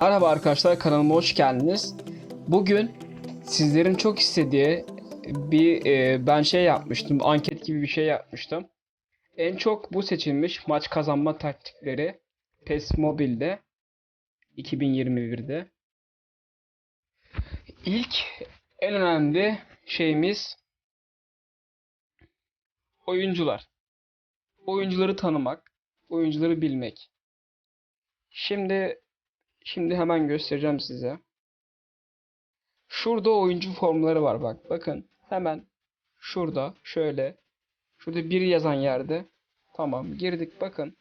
Merhaba arkadaşlar kanalıma hoş geldiniz. Bugün sizlerin çok istediği bir e, ben şey yapmıştım anket gibi bir şey yapmıştım. En çok bu seçilmiş maç kazanma taktikleri PES Mobile'de 2021'de. İlk en önemli şeyimiz oyuncular. Oyuncuları tanımak, oyuncuları bilmek. Şimdi Şimdi hemen göstereceğim size. Şurada oyuncu formları var bak. Bakın hemen şurada şöyle. Şurada bir yazan yerde. Tamam girdik bakın.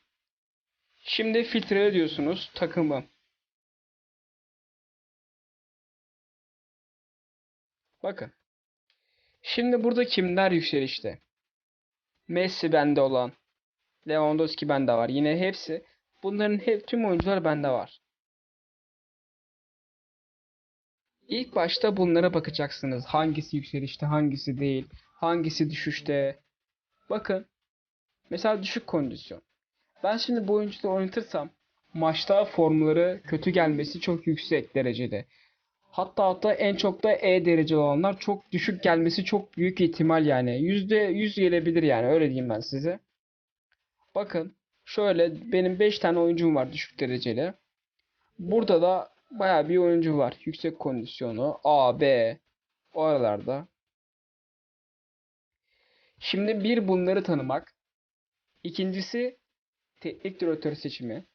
Şimdi filtre diyorsunuz takımı. Bakın. Şimdi burada kimler yükselişte? Messi bende olan. Lewandowski bende var. Yine hepsi. Bunların hep tüm oyuncular bende var. İlk başta bunlara bakacaksınız. Hangisi yükselişte, hangisi değil, hangisi düşüşte. Bakın. Mesela düşük kondisyon. Ben şimdi bu oyuncuları oynatırsam maçta formları kötü gelmesi çok yüksek derecede. Hatta hatta en çok da E derece olanlar çok düşük gelmesi çok büyük ihtimal yani. %100 gelebilir yani öyle diyeyim ben size. Bakın şöyle benim 5 tane oyuncum var düşük dereceli. Burada da Bayağı bir oyuncu var. Yüksek kondisyonu. A, B. O aralarda. Şimdi bir bunları tanımak. İkincisi teknik direktör seçimi.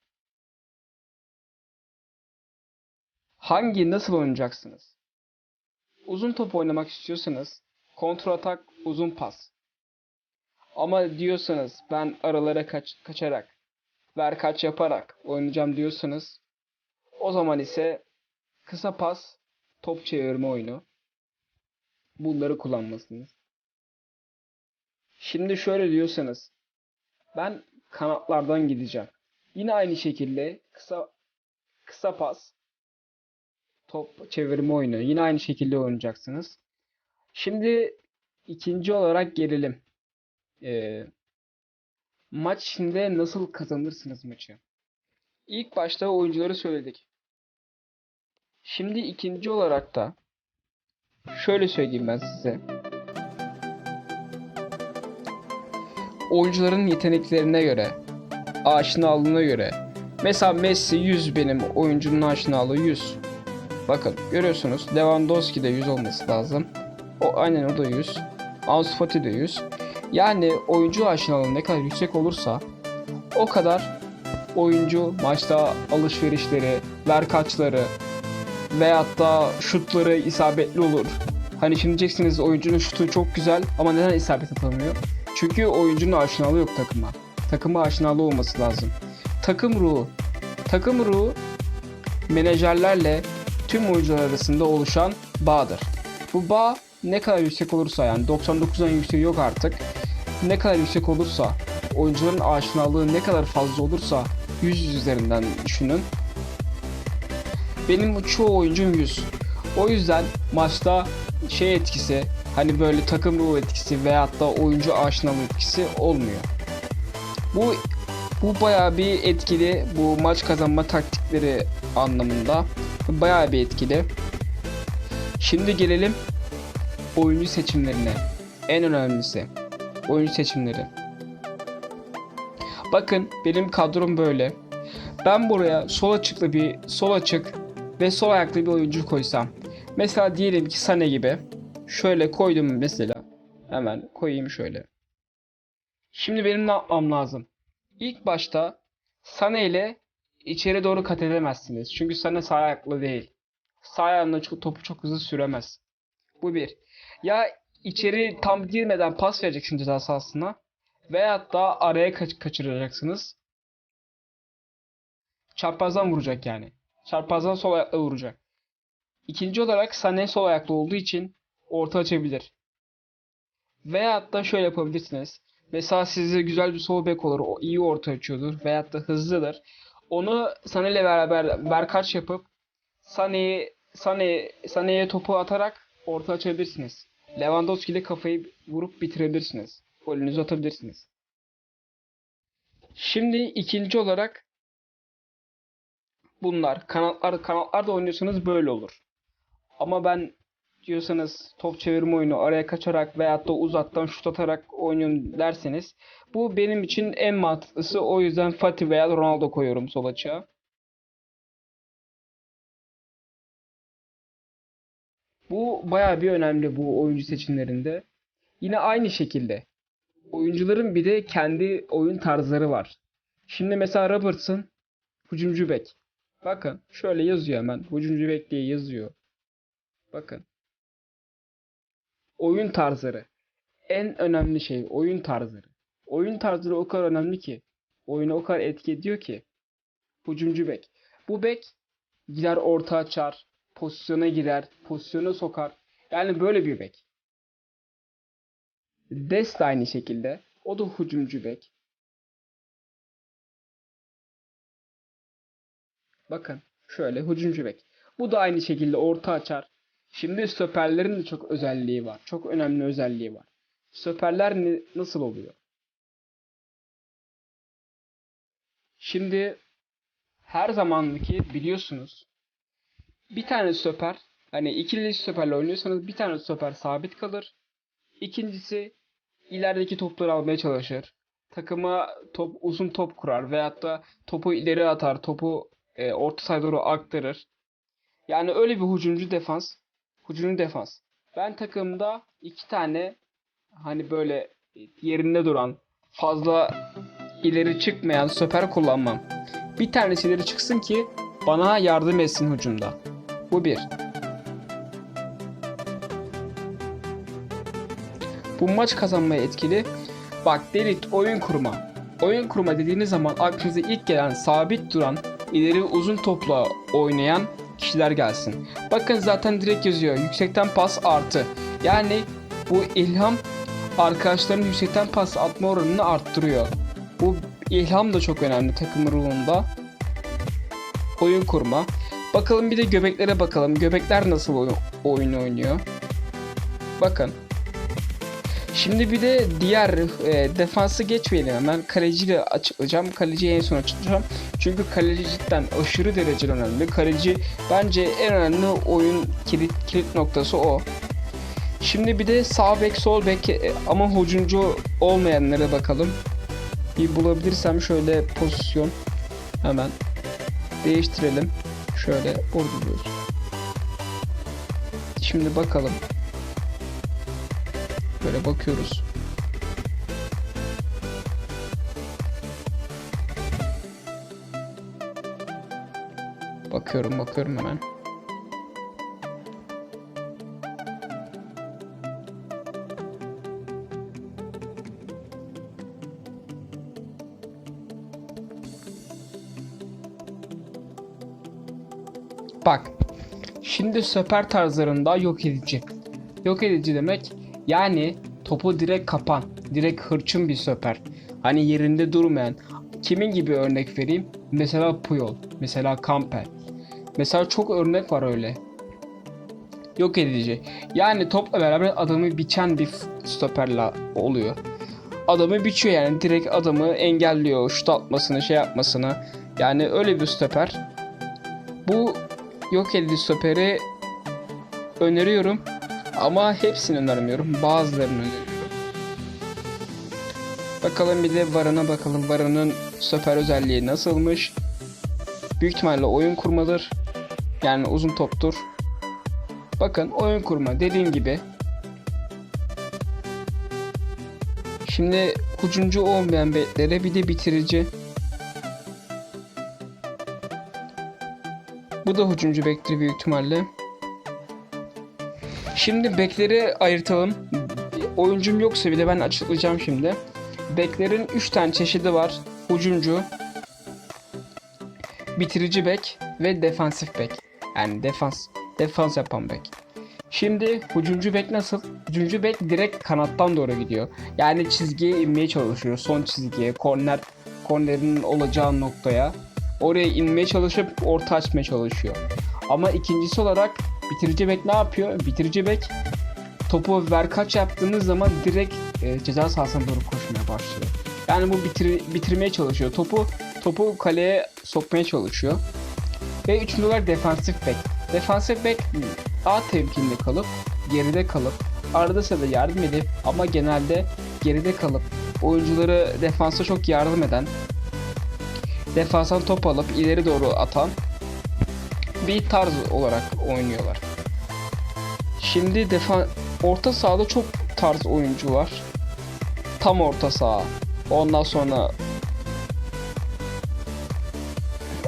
Hangi nasıl oynayacaksınız? Uzun top oynamak istiyorsanız kontrol atak uzun pas. Ama diyorsanız ben aralara kaç, kaçarak ver kaç yaparak oynayacağım diyorsanız o zaman ise kısa pas, top çevirme oyunu. Bunları kullanmalısınız. Şimdi şöyle diyorsanız ben kanatlardan gideceğim. Yine aynı şekilde kısa kısa pas, top çevirme oyunu. Yine aynı şekilde oynayacaksınız. Şimdi ikinci olarak gelelim. Ee, maç içinde nasıl kazanırsınız maçı? İlk başta oyuncuları söyledik. Şimdi ikinci olarak da şöyle söyleyeyim ben size. Oyuncuların yeteneklerine göre, aşinalığına göre. Mesela Messi 100 benim oyuncunun aşinalığı 100. Bakın görüyorsunuz Lewandowski de 100 olması lazım. O aynen o da 100. Ansu Fati de 100. Yani oyuncu aşinalığı ne kadar yüksek olursa o kadar oyuncu maçta alışverişleri, verkaçları veyahut da şutları isabetli olur. Hani şimdi diyeceksiniz oyuncunun şutu çok güzel ama neden isabet atamıyor? Çünkü oyuncunun aşinalığı yok takıma. Takıma aşinalığı olması lazım. Takım ruhu. Takım ruhu menajerlerle tüm oyuncular arasında oluşan bağdır. Bu bağ ne kadar yüksek olursa yani 99'dan yüksek yok artık. Ne kadar yüksek olursa oyuncuların aşinalığı ne kadar fazla olursa 100 üzerinden düşünün. Benim çoğu oyuncum 100. O yüzden maçta şey etkisi hani böyle takım ruhu etkisi veyahut da oyuncu aşinalığı etkisi olmuyor. Bu bu bayağı bir etkili bu maç kazanma taktikleri anlamında bayağı bir etkili. Şimdi gelelim oyuncu seçimlerine. En önemlisi oyuncu seçimleri. Bakın benim kadrom böyle. Ben buraya sol açıklı bir sol açık ve sol ayaklı bir oyuncu koysam. Mesela diyelim ki Sane gibi. Şöyle koydum mesela. Hemen koyayım şöyle. Şimdi benim ne yapmam lazım? İlk başta Sane ile içeri doğru kat edemezsiniz. Çünkü Sane sağ ayaklı değil. Sağ ayağında topu çok hızlı süremez. Bu bir. Ya içeri tam girmeden pas vereceksin ceza sahasına. Veyahut da araya kaç kaçıracaksınız. Çaprazdan vuracak yani. Çarpazdan sol ayakla vuracak. İkinci olarak Sané sol ayaklı olduğu için orta açabilir. Veyahut da şöyle yapabilirsiniz. Mesela size güzel bir sol bek olur. O iyi orta açıyordur. Veyahut da hızlıdır. Onu Sané ile beraber berkaç yapıp Sané'ye Sané, Sané'ye topu atarak orta açabilirsiniz. Lewandowski ile kafayı vurup bitirebilirsiniz. Golünüzü atabilirsiniz. Şimdi ikinci olarak bunlar. Kanatlar kanatlarda oynuyorsanız böyle olur. Ama ben diyorsanız top çevirme oyunu araya kaçarak veyahut da uzaktan şut atarak oynuyorum derseniz bu benim için en mantıklısı. O yüzden Fatih veya Ronaldo koyuyorum sol açığa. Bu bayağı bir önemli bu oyuncu seçimlerinde. Yine aynı şekilde oyuncuların bir de kendi oyun tarzları var. Şimdi mesela Robertson hücumcu bek. Bakın şöyle yazıyor hemen. Hücumcu bek diye yazıyor. Bakın. Oyun tarzları. En önemli şey oyun tarzları. Oyun tarzları o kadar önemli ki. Oyunu o kadar etki ediyor ki. Hücumcu bek. Bu bek gider orta açar. Pozisyona girer. Pozisyona sokar. Yani böyle bir bek. Dest de aynı şekilde. O da hücumcu bek. Bakın şöyle hücumcu bek. Bu da aynı şekilde orta açar. Şimdi stoperlerin de çok özelliği var. Çok önemli özelliği var. Stoperler ne- nasıl oluyor? Şimdi her zamanki biliyorsunuz bir tane stoper hani ikili stoperle oynuyorsanız bir tane stoper sabit kalır. İkincisi ilerideki topları almaya çalışır. Takıma top uzun top kurar veyahut da topu ileri atar, topu e, orta sahaya doğru aktarır. Yani öyle bir hücumcu defans, hücumcu defans. Ben takımda iki tane hani böyle yerinde duran, fazla ileri çıkmayan stoper kullanmam. Bir tanesi ileri çıksın ki bana yardım etsin hücumda. Bu bir. Bu maç kazanmaya etkili. Bak delit oyun kurma. Oyun kurma dediğiniz zaman aklınıza ilk gelen sabit duran, ileri uzun topla oynayan kişiler gelsin. Bakın zaten direkt yazıyor. Yüksekten pas artı. Yani bu ilham arkadaşların yüksekten pas atma oranını arttırıyor. Bu ilham da çok önemli takım ruhunda. Oyun kurma. Bakalım bir de göbeklere bakalım. Göbekler nasıl oyun, oyun oynuyor? Bakın. Şimdi bir de diğer e, defansı geçmeyelim hemen. Kaleciyle açıklayacağım. Kaleciyi en son açıklayacağım. Çünkü kaleci cidden aşırı derecede önemli. Kaleci bence en önemli oyun kilit, kilit noktası o. Şimdi bir de sağ bek sol bek e, ama hücumcu olmayanlara bakalım. Bir bulabilirsem şöyle pozisyon hemen değiştirelim. Şöyle orada Şimdi bakalım. Böyle bakıyoruz. Bakıyorum bakıyorum hemen. Bak. Şimdi söper tarzlarında yok edici. Yok edici demek yani topu direkt kapan, direkt hırçın bir söper. Hani yerinde durmayan. Kimin gibi örnek vereyim? Mesela Puyol, mesela Kamper. Mesela çok örnek var öyle. Yok edici. Yani topla beraber adamı biçen bir stoperla oluyor. Adamı biçiyor yani direkt adamı engelliyor şut atmasını şey yapmasını. Yani öyle bir stoper. Bu yok edici stoperi öneriyorum. Ama hepsini önermiyorum. Bazılarını öneriyorum. Bakalım bir de Varana bakalım. Varan'ın stoper özelliği nasılmış? Büyük ihtimalle oyun kurmadır. Yani uzun toptur. Bakın oyun kurma dediğim gibi. Şimdi hücumcu olmayan beklere bir de bitirici. Bu da hücumcu bektir büyük ihtimalle. Şimdi bekleri ayırtalım. Oyuncum yoksa bile ben açıklayacağım şimdi. Beklerin 3 tane çeşidi var. Hücumcu, bitirici bek ve defansif bek. Yani defans, defans yapan bek. Şimdi hücumcu bek nasıl? Hücumcu bek direkt kanattan doğru gidiyor. Yani çizgiye inmeye çalışıyor. Son çizgiye, korner, kornerin olacağı noktaya. Oraya inmeye çalışıp orta açmaya çalışıyor. Ama ikincisi olarak bitirici bek ne yapıyor? Bitirici bek topu ver kaç yaptığınız zaman direkt e, ceza sahasına doğru koşmaya başlıyor. Yani bu bitir, bitirmeye çalışıyor. Topu topu kaleye sokmaya çalışıyor. Ve üçüncü olarak defansif bek. Defansif bek A temkinli kalıp geride kalıp arada sırada yardım edip ama genelde geride kalıp oyuncuları defansa çok yardım eden defanstan top alıp ileri doğru atan bir tarz olarak oynuyorlar. Şimdi defa orta sahada çok tarz oyuncu var. Tam orta saha. Ondan sonra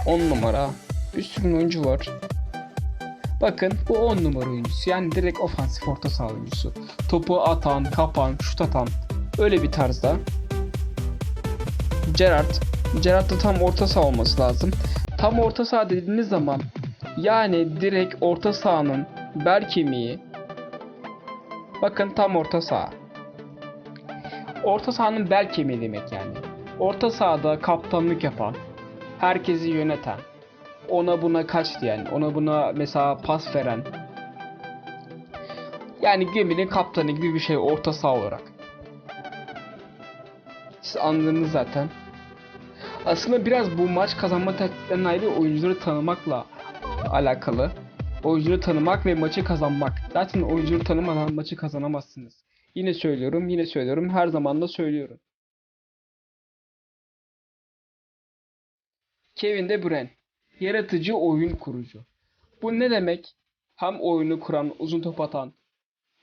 10 numara. Bir sürü oyuncu var. Bakın bu 10 numara oyuncusu. Yani direkt ofansif orta saha oyuncusu. Topu atan, kapan, şut atan. Öyle bir tarzda. Gerrard. Gerrard da tam orta saha olması lazım. Tam orta saha dediğiniz zaman yani direkt orta sahanın bel kemiği. Bakın tam orta saha. Orta sahanın bel kemiği demek yani. Orta sahada kaptanlık yapan, herkesi yöneten, ona buna kaç diyen, ona buna mesela pas veren. Yani geminin kaptanı gibi bir şey orta saha olarak. Siz anladınız zaten. Aslında biraz bu maç kazanma taktiklerinden ayrı oyuncuları tanımakla alakalı. Oyuncuları tanımak ve maçı kazanmak. Zaten oyuncuları tanımadan maçı kazanamazsınız. Yine söylüyorum, yine söylüyorum, her zaman da söylüyorum. Kevin De Bruyne. Yaratıcı oyun kurucu. Bu ne demek? Hem oyunu kuran, uzun top atan,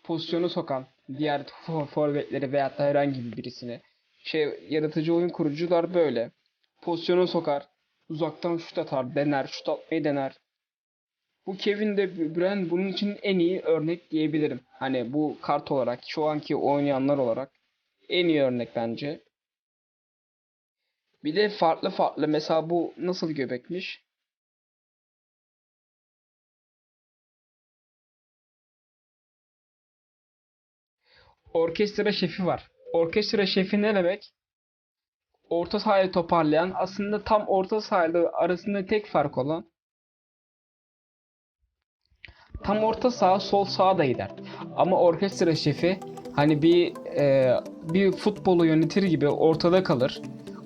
pozisyonu sokan, diğer fo- forvetleri veyahut da herhangi birisini. Şey, yaratıcı oyun kurucular böyle. Pozisyonu sokar, uzaktan şut atar, dener, şut atmayı dener. Bu Kevin De Bruyne bunun için en iyi örnek diyebilirim. Hani bu kart olarak, şu anki oynayanlar olarak en iyi örnek bence. Bir de farklı farklı mesela bu nasıl göbekmiş? Orkestra şefi var. Orkestra şefi ne demek? Orta sahayı toparlayan aslında tam orta sahayla arasında tek fark olan tam orta saha sol sağa da gider. Ama orkestra şefi hani bir e, bir futbolu yönetir gibi ortada kalır.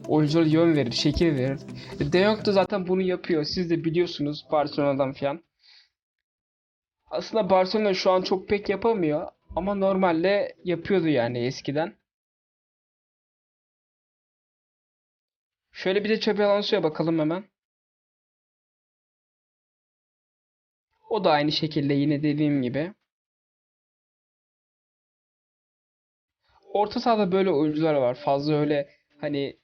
Oyunculara yön verir, şekil verir. De Jong da zaten bunu yapıyor. Siz de biliyorsunuz Barcelona'dan falan. Aslında Barcelona şu an çok pek yapamıyor ama normalde yapıyordu yani eskiden. Şöyle bir de Xabi Alonso'ya bakalım hemen. O da aynı şekilde yine dediğim gibi. Orta sahada böyle oyuncular var. Fazla öyle hani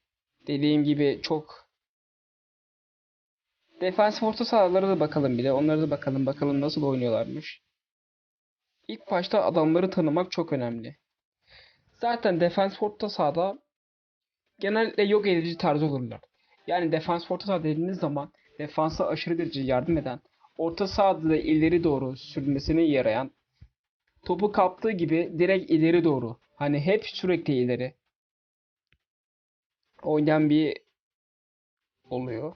dediğim gibi çok Defansif orta sahalara da bakalım bir de. Onlara da bakalım bakalım nasıl oynuyorlarmış. İlk başta adamları tanımak çok önemli. Zaten defans orta sahada genellikle yok edici tarzı olurlar. Yani defans orta saha dediğiniz zaman defansa aşırı derece yardım eden, orta sahada da ileri doğru sürmesine yarayan, topu kaptığı gibi direkt ileri doğru. Hani hep sürekli ileri oynayan bir oluyor.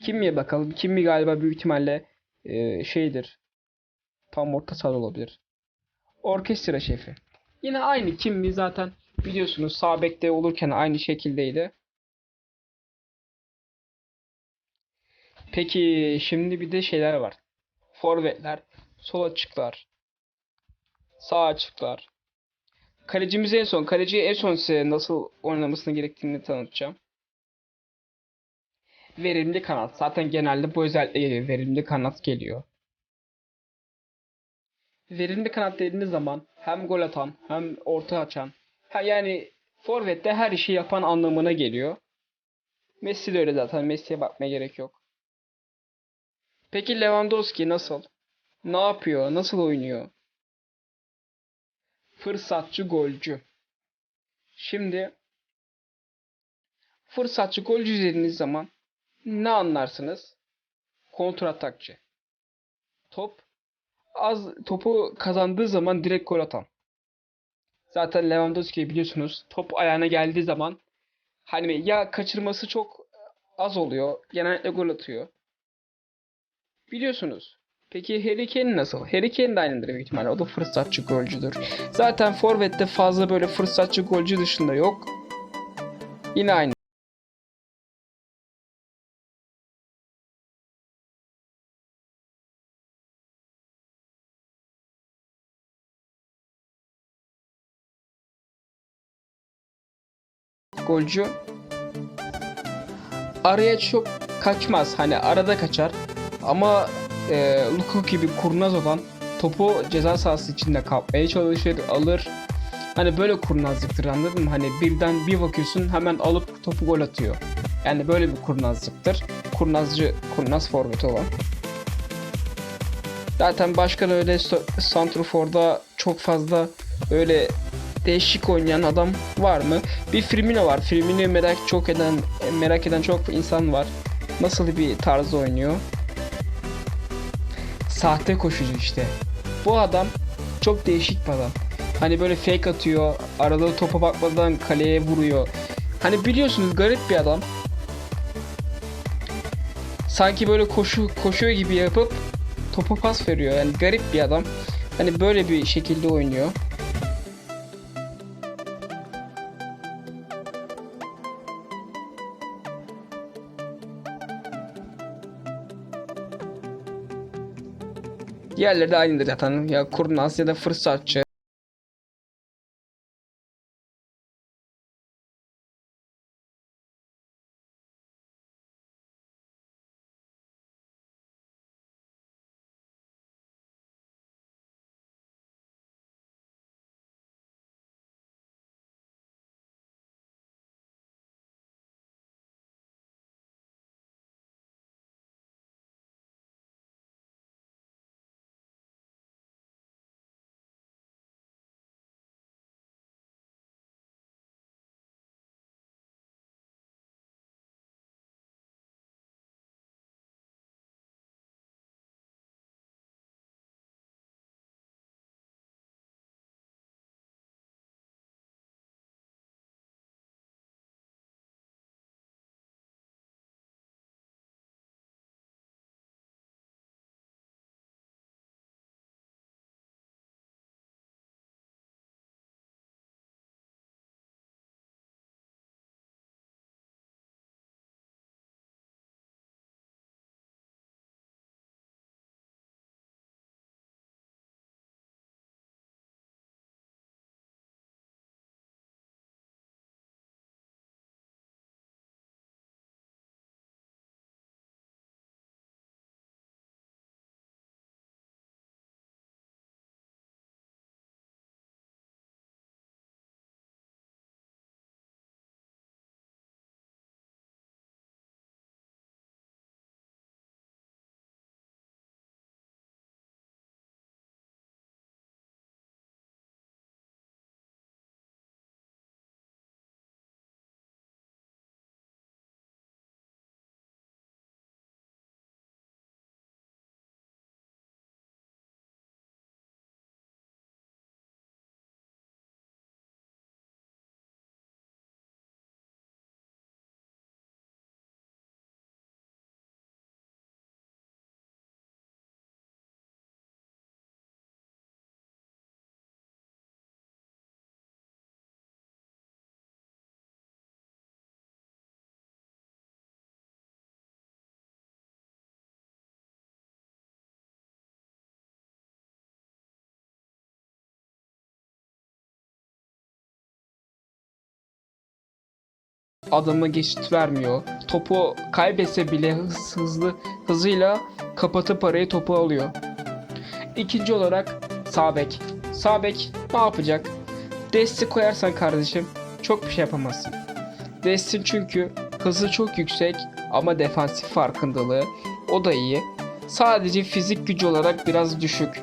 Kimmi'ye bakalım. Kimmi galiba büyük ihtimalle e, şeydir. Tam orta sahada olabilir. Orkestra şefi. Yine aynı Kimmi zaten biliyorsunuz sağ bekte olurken aynı şekildeydi. Peki şimdi bir de şeyler var. Forvetler, sol açıklar, sağ açıklar. Kalecimizi en son, kaleciyi en son size nasıl oynamasını gerektiğini tanıtacağım. Verimli kanat. Zaten genelde bu özellikle. Verimli kanat geliyor. Verimli kanat dediğiniz zaman hem gol atan hem orta açan yani forvette her işi yapan anlamına geliyor. Messi de öyle zaten. Messi'ye bakmaya gerek yok. Peki Lewandowski nasıl? Ne yapıyor? Nasıl oynuyor? Fırsatçı golcü. Şimdi fırsatçı golcü dediğiniz zaman ne anlarsınız? Kontratakçı. Top az topu kazandığı zaman direkt gol atan. Zaten Lewandowski biliyorsunuz top ayağına geldiği zaman hani ya kaçırması çok az oluyor. Genellikle gol atıyor. Biliyorsunuz. Peki Harry Kane nasıl? Harry Kane de aynıdır büyük ihtimalle. O da fırsatçı golcüdür. Zaten Forvet'te fazla böyle fırsatçı golcü dışında yok. Yine aynı. Golcü araya çok kaçmaz. Hani arada kaçar. Ama e, Lukaku gibi kurnaz olan topu ceza sahası içinde kapmaya çalışır, alır. Hani böyle kurnazlıktır anladın mı? Hani birden bir bakıyorsun hemen alıp topu gol atıyor. Yani böyle bir kurnazlıktır. Kurnazcı, kurnaz forvet olan. Zaten başka da öyle Santrofor'da çok fazla öyle değişik oynayan adam var mı? Bir Firmino var. Firmino'yu merak çok eden merak eden çok insan var. Nasıl bir tarzda oynuyor? Sahte koşucu işte. Bu adam çok değişik bir adam. Hani böyle fake atıyor, arada topa bakmadan kaleye vuruyor. Hani biliyorsunuz garip bir adam. Sanki böyle koşu koşuyor gibi yapıp topa pas veriyor. Yani garip bir adam. Hani böyle bir şekilde oynuyor. Diğerleri de aynıdır zaten. Ya kurnaz ya da fırsatçı. Adama geçit vermiyor. Topu kaybetse bile hız, hızlı hızıyla kapatıp arayı topu alıyor. İkinci olarak sağ bek. Sağ bek ne yapacak? Desti koyarsan kardeşim çok bir şey yapamazsın. Destin çünkü hızı çok yüksek ama defansif farkındalığı o da iyi. Sadece fizik gücü olarak biraz düşük.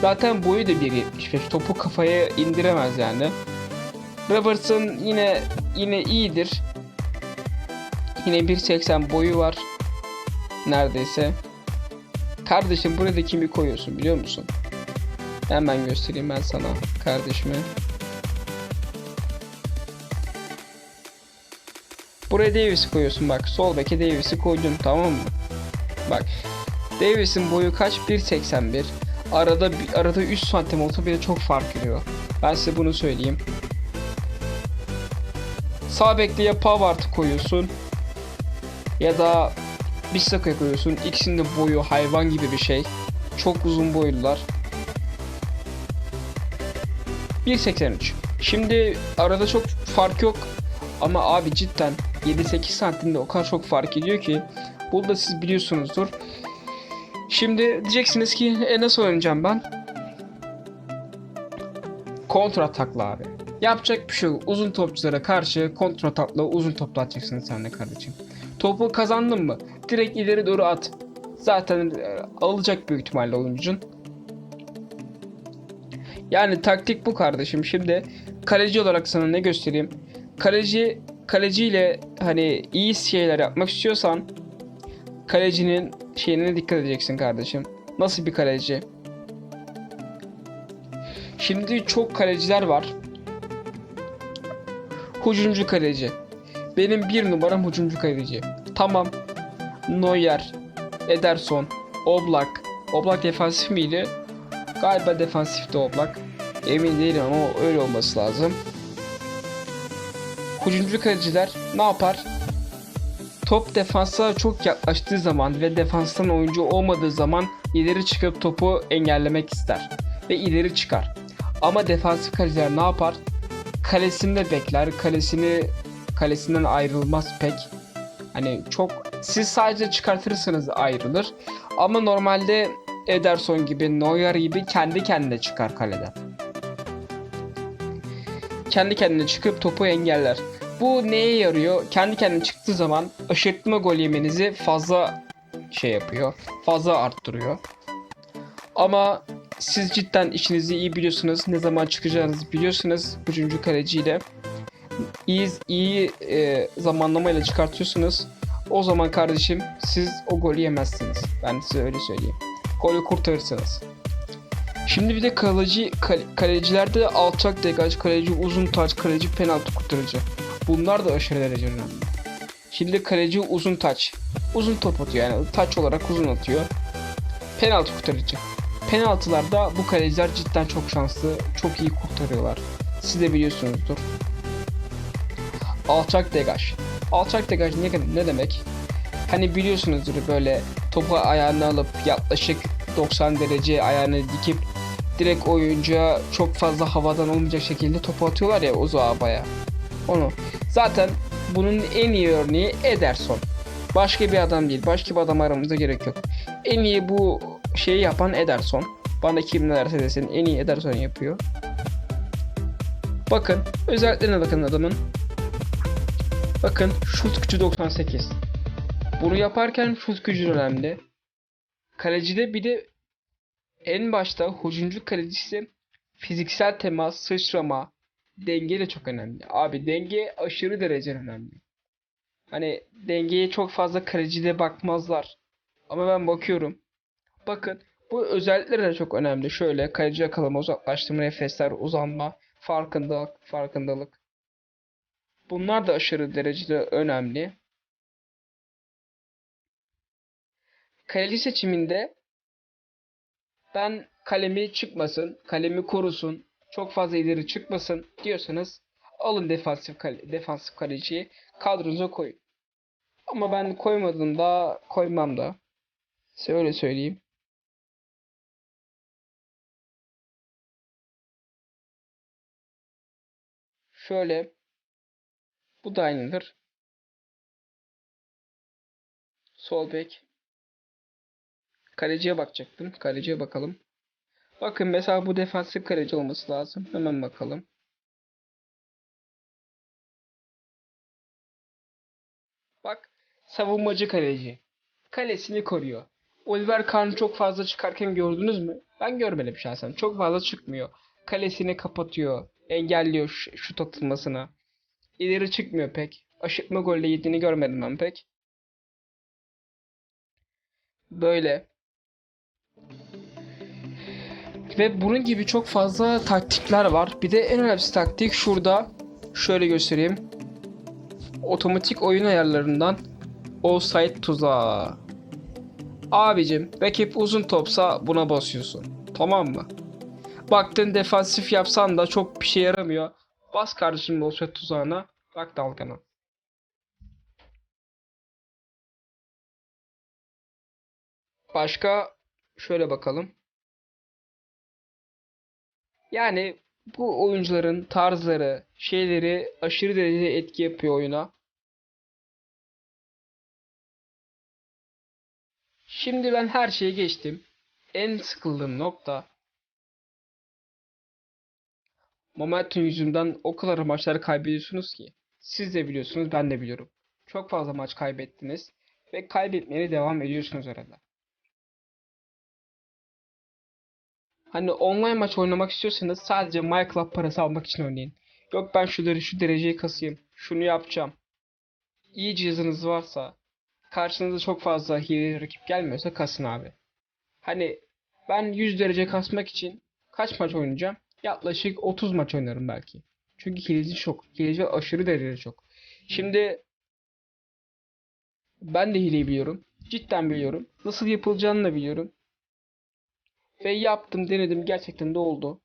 Zaten boyu da 1.75. Topu kafaya indiremez yani. Robertson yine yine iyidir. Yine 1.80 boyu var. Neredeyse. Kardeşim burada kimi koyuyorsun biliyor musun? Hemen göstereyim ben sana kardeşime. Buraya Davis koyuyorsun bak. Sol beke Davis'i koydun tamam mı? Bak. Davis'in boyu kaç? 1.81. Arada arada 3 santim olsa bile çok fark ediyor. Ben size bunu söyleyeyim. Sağ bekle ya Pavard'ı koyuyorsun ya da Bissaka'yı koyuyorsun. İkisinin de boyu hayvan gibi bir şey. Çok uzun boylular. 1.83. Şimdi arada çok fark yok Ama abi cidden 7-8 santimde o kadar çok fark ediyor ki. Bunu da siz biliyorsunuzdur. Şimdi diyeceksiniz ki e nasıl oynayacağım ben? Kontra atakla abi. Yapacak bir şey yok. Uzun topçulara karşı kontra atakla uzun topla atacaksın sen de kardeşim. Topu kazandın mı? Direkt ileri doğru at. Zaten e, alacak büyük ihtimalle oyuncun. Yani taktik bu kardeşim. Şimdi kaleci olarak sana ne göstereyim? Kaleci kaleciyle hani iyi şeyler yapmak istiyorsan kalecinin şeyine dikkat edeceksin kardeşim. Nasıl bir kaleci? Şimdi çok kaleciler var. Hucumcu kaleci. Benim bir numaram hucumcu kaleci. Tamam. Neuer, Ederson, Oblak. Oblak defansif miydi? Galiba defansifti Oblak. Emin değilim ama öyle olması lazım. Hücumcu kaleciler ne yapar? Top defansa çok yaklaştığı zaman ve defanstan oyuncu olmadığı zaman ileri çıkıp topu engellemek ister ve ileri çıkar. Ama defansif kaleciler ne yapar? Kalesinde bekler. Kalesini kalesinden ayrılmaz pek. Hani çok siz sadece çıkartırsanız ayrılır. Ama normalde Ederson gibi, Neuer gibi kendi kendine çıkar kaleden. Kendi kendine çıkıp topu engeller. Bu neye yarıyor? Kendi kendine çıktığı zaman aşırtma gol yemenizi fazla şey yapıyor. Fazla arttırıyor. Ama siz cidden işinizi iyi biliyorsunuz. Ne zaman çıkacağınızı biliyorsunuz. Üçüncü kaleciyle. İyi, iyi e, zamanlamayla çıkartıyorsunuz. O zaman kardeşim siz o golü yemezsiniz. Ben size öyle söyleyeyim. Golü kurtarırsınız. Şimdi bir de kaleci kale, kalecilerde alçak degaj, kaleci uzun taç, kaleci penaltı kurtarıcı. Bunlar da aşırı derece önemli. Şimdi kaleci uzun taç. Uzun top atıyor yani taç olarak uzun atıyor. Penaltı kurtarıcı. Penaltılarda bu kaleciler cidden çok şanslı, çok iyi kurtarıyorlar. Siz de biliyorsunuzdur. Alçak degaj. Alçak degaj ne, ne demek? Hani biliyorsunuzdur böyle topu ayağına alıp yaklaşık 90 derece ayağını dikip direkt oyuncuya çok fazla havadan olmayacak şekilde topu atıyorlar ya uzağa baya. Onu. Zaten bunun en iyi örneği Ederson. Başka bir adam değil. Başka bir adam aramızda gerek yok. En iyi bu şeyi yapan Ederson. Bana kim ne derse desin en iyi Ederson yapıyor. Bakın özelliklerine bakın adamın. Bakın şut gücü 98. Bunu yaparken şut gücü önemli. Kalecide bir de en başta hücumcu kalecisi fiziksel temas, sıçrama, denge de çok önemli. Abi denge aşırı derece önemli. Hani dengeye çok fazla kalecide bakmazlar. Ama ben bakıyorum. Bakın bu özellikler de çok önemli. Şöyle kaleci yakalama, uzaklaştırma, refleksler, uzanma, farkındalık, farkındalık. Bunlar da aşırı derecede önemli. Kaleci seçiminde ben kalemi çıkmasın, kalemi korusun, çok fazla ileri çıkmasın diyorsanız alın defansif kale, defansif kaleciyi kadronuza koyun. Ama ben koymadım da koymam da. Size öyle söyleyeyim. Şöyle bu da aynıdır. Sol bek. Kaleciye bakacaktım. Kaleciye bakalım. Bakın mesela bu defansif kaleci olması lazım. Hemen bakalım. Bak savunmacı kaleci. Kalesini koruyor. Oliver Kahn'ı çok fazla çıkarken gördünüz mü? Ben görmedim şahsen. Çok fazla çıkmıyor. Kalesini kapatıyor. Engelliyor şut atılmasını. İleri çıkmıyor pek. Aşırtma golle yediğini görmedim ben pek. Böyle. Ve bunun gibi çok fazla taktikler var. Bir de en önemlisi taktik şurada. Şöyle göstereyim. Otomatik oyun ayarlarından offside tuzağı. Abicim rakip uzun topsa buna basıyorsun. Tamam mı? Baktın defansif yapsan da çok bir şey yaramıyor. Bas kardeşim offside tuzağına. Bak dalgana. Başka şöyle bakalım. Yani Bu oyuncuların tarzları, şeyleri aşırı derecede etki yapıyor oyuna. Şimdi ben her şeye geçtim. En sıkıldığım nokta Momentum yüzünden o kadar maçları kaybediyorsunuz ki. Siz de biliyorsunuz, ben de biliyorum. Çok fazla maç kaybettiniz ve kaybetmeye devam ediyorsunuz herhalde. Hani online maç oynamak istiyorsanız sadece MyClub parası almak için oynayın. Yok ben şu, dere- şu dereceyi kasayım, şunu yapacağım. İyi cihazınız varsa, karşınıza çok fazla hileli rakip gelmiyorsa kasın abi. Hani ben 100 derece kasmak için kaç maç oynayacağım? Yaklaşık 30 maç oynarım belki. Çünkü hileci çok. Hileci aşırı derecede çok. Şimdi ben de hileyi biliyorum. Cidden biliyorum. Nasıl yapılacağını da biliyorum. Ve yaptım, denedim. Gerçekten de oldu.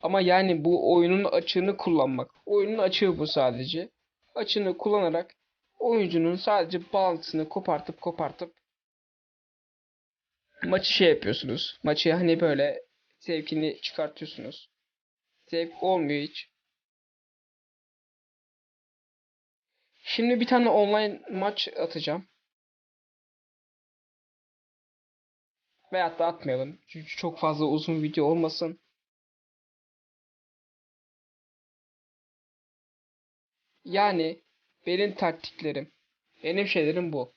Ama yani bu oyunun açığını kullanmak. Oyunun açığı bu sadece. Açığını kullanarak oyuncunun sadece bağlantısını kopartıp kopartıp maçı şey yapıyorsunuz. Maçı hani böyle zevkini çıkartıyorsunuz. Zevk olmuyor hiç. Şimdi bir tane online maç atacağım. Veyahut da atmayalım. Çünkü çok fazla uzun video olmasın. Yani benim taktiklerim, benim şeylerim bu.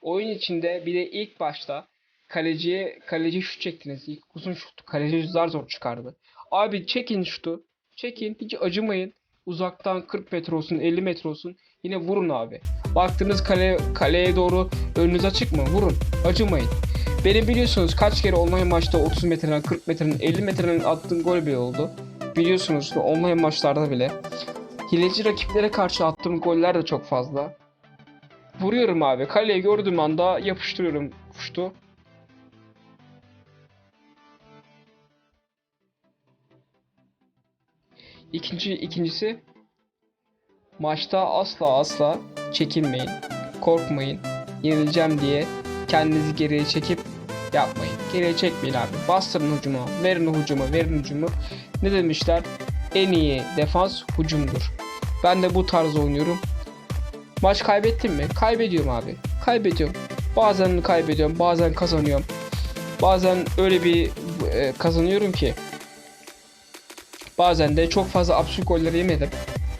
Oyun içinde bir de ilk başta kaleciye kaleci şut çektiniz. İlk uzun şut. Kaleci zar zor çıkardı. Abi çekin şutu. Çekin. Hiç acımayın. Uzaktan 40 metre olsun 50 metre olsun. Yine vurun abi. Baktınız kale, kaleye doğru önünüz açık mı? Vurun. Acımayın. Benim biliyorsunuz kaç kere online maçta 30 metreden 40 metrenin 50 metrenin attığım gol bile oldu. Biliyorsunuz online maçlarda bile. Hileci rakiplere karşı attığım goller de çok fazla. Vuruyorum abi. Kaleyi gördüğüm anda yapıştırıyorum kuştu. İkinci, ikincisi maçta asla asla çekinmeyin. Korkmayın. Yenileceğim diye kendinizi geriye çekip yapmayın. Geriye çekmeyin abi. Bastırın hücuma. Verin hücumu. Verin hücumu. Ne demişler? En iyi defans hücumdur. Ben de bu tarz oynuyorum. Maç kaybettim mi? Kaybediyorum abi. Kaybediyorum. Bazen kaybediyorum, bazen kazanıyorum. Bazen öyle bir e, kazanıyorum ki bazen de çok fazla absürt goller yemedim.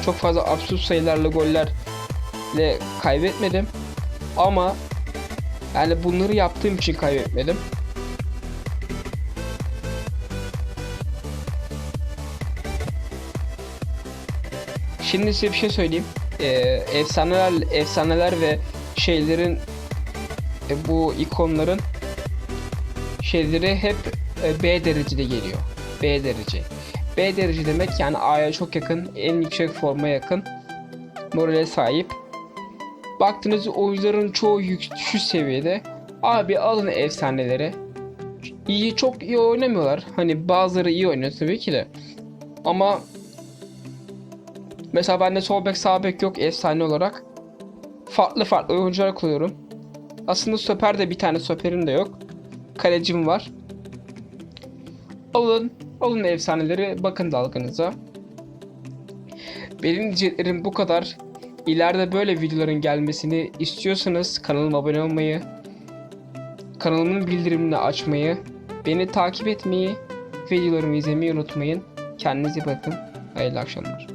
Çok fazla absürt sayılarla gollerle kaybetmedim. Ama yani bunları yaptığım için kaybetmedim. Şimdi size bir şey söyleyeyim. Ee, efsaneler, efsaneler ve şeylerin e, bu ikonların şeyleri hep e, B derecede geliyor. B derece. B derece demek yani A'ya çok yakın, en yüksek forma yakın morale sahip. Baktığınız oyuncuların çoğu şu seviyede. Abi alın efsaneleri. İyi çok iyi oynamıyorlar. Hani bazıları iyi oynuyor tabii ki de. Ama mesela bende sol bek sağ bek yok efsane olarak. Farklı farklı oyuncular koyuyorum. Aslında stoper de bir tane stoperim de yok. Kalecim var. Alın, alın efsaneleri bakın dalganıza. Benim diyeceklerim bu kadar. İleride böyle videoların gelmesini istiyorsanız kanalıma abone olmayı, kanalımın bildirimini açmayı, beni takip etmeyi, videolarımı izlemeyi unutmayın. Kendinize bakın. Hayırlı akşamlar.